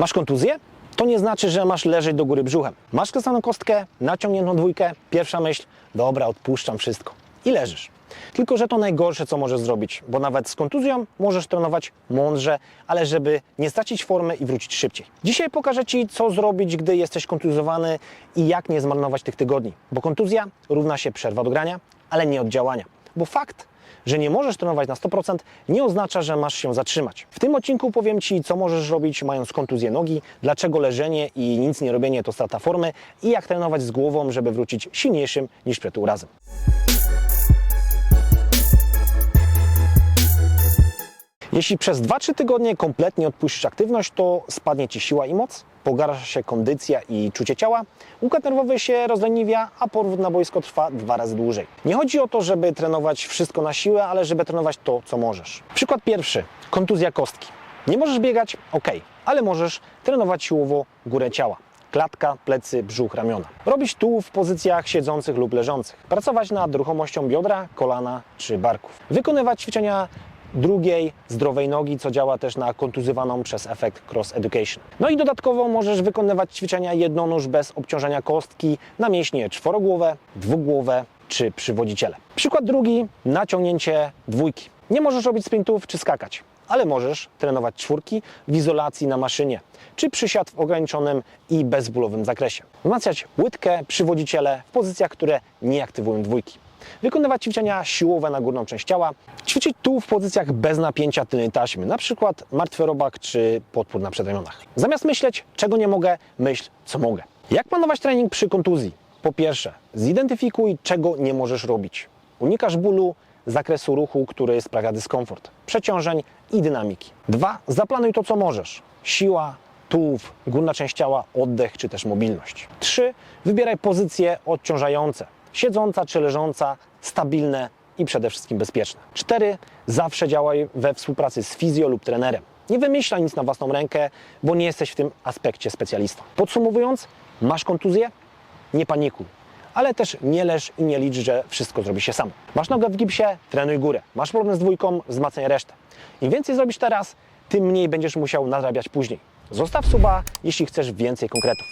Masz kontuzję? To nie znaczy, że masz leżeć do góry brzuchem. Masz sklesaną kostkę, naciągniętą dwójkę, pierwsza myśl, dobra, odpuszczam wszystko. I leżysz. Tylko, że to najgorsze, co możesz zrobić, bo nawet z kontuzją możesz trenować mądrze, ale żeby nie stracić formy i wrócić szybciej. Dzisiaj pokażę Ci, co zrobić, gdy jesteś kontuzjowany i jak nie zmarnować tych tygodni. Bo kontuzja równa się przerwa do grania, ale nie od działania. Bo fakt, że nie możesz trenować na 100% nie oznacza, że masz się zatrzymać. W tym odcinku powiem Ci, co możesz robić mając kontuzję nogi, dlaczego leżenie i nic nie robienie to strata formy i jak trenować z głową, żeby wrócić silniejszym niż przed urazem. Jeśli przez 2-3 tygodnie kompletnie odpuścisz aktywność, to spadnie Ci siła i moc, pogarsza się kondycja i czucie ciała, układ nerwowy się rozleniwia, a powrót na boisko trwa dwa razy dłużej. Nie chodzi o to, żeby trenować wszystko na siłę, ale żeby trenować to, co możesz. Przykład pierwszy. Kontuzja kostki. Nie możesz biegać? Ok, ale możesz trenować siłowo górę ciała. Klatka, plecy, brzuch, ramiona. Robić tu w pozycjach siedzących lub leżących. Pracować nad ruchomością biodra, kolana czy barków. Wykonywać ćwiczenia drugiej zdrowej nogi, co działa też na kontuzywaną przez efekt cross education. No i dodatkowo możesz wykonywać ćwiczenia jednonóż bez obciążenia kostki na mięśnie czworogłowe, dwugłowe czy przywodziciele. Przykład drugi, naciągnięcie dwójki. Nie możesz robić sprintów czy skakać, ale możesz trenować czwórki w izolacji na maszynie, czy przysiad w ograniczonym i bezbólowym zakresie. Wzmacniać łydkę, przywodziciele w pozycjach, które nie aktywują dwójki. Wykonywać ćwiczenia siłowe na górną część ciała, ćwiczyć tu w pozycjach bez napięcia tylnej taśmy, przykład martwy robak czy podpór na przedramionach. Zamiast myśleć, czego nie mogę, myśl, co mogę. Jak planować trening przy kontuzji? Po pierwsze, zidentyfikuj, czego nie możesz robić. Unikasz bólu, zakresu ruchu, który sprawia dyskomfort, przeciążeń i dynamiki. Dwa, zaplanuj to, co możesz. Siła, tułów, górna część ciała, oddech czy też mobilność. Trzy, wybieraj pozycje odciążające. Siedząca czy leżąca, stabilne i przede wszystkim bezpieczne. Cztery, zawsze działaj we współpracy z fizjo lub trenerem. Nie wymyślaj nic na własną rękę, bo nie jesteś w tym aspekcie specjalistą. Podsumowując, masz kontuzję? Nie panikuj ale też nie leż i nie licz, że wszystko zrobi się samo. Masz nogę w gipsie, trenuj górę. Masz problem z dwójką, wzmacniaj resztę. Im więcej zrobisz teraz, tym mniej będziesz musiał nadrabiać później. Zostaw suba, jeśli chcesz więcej konkretów.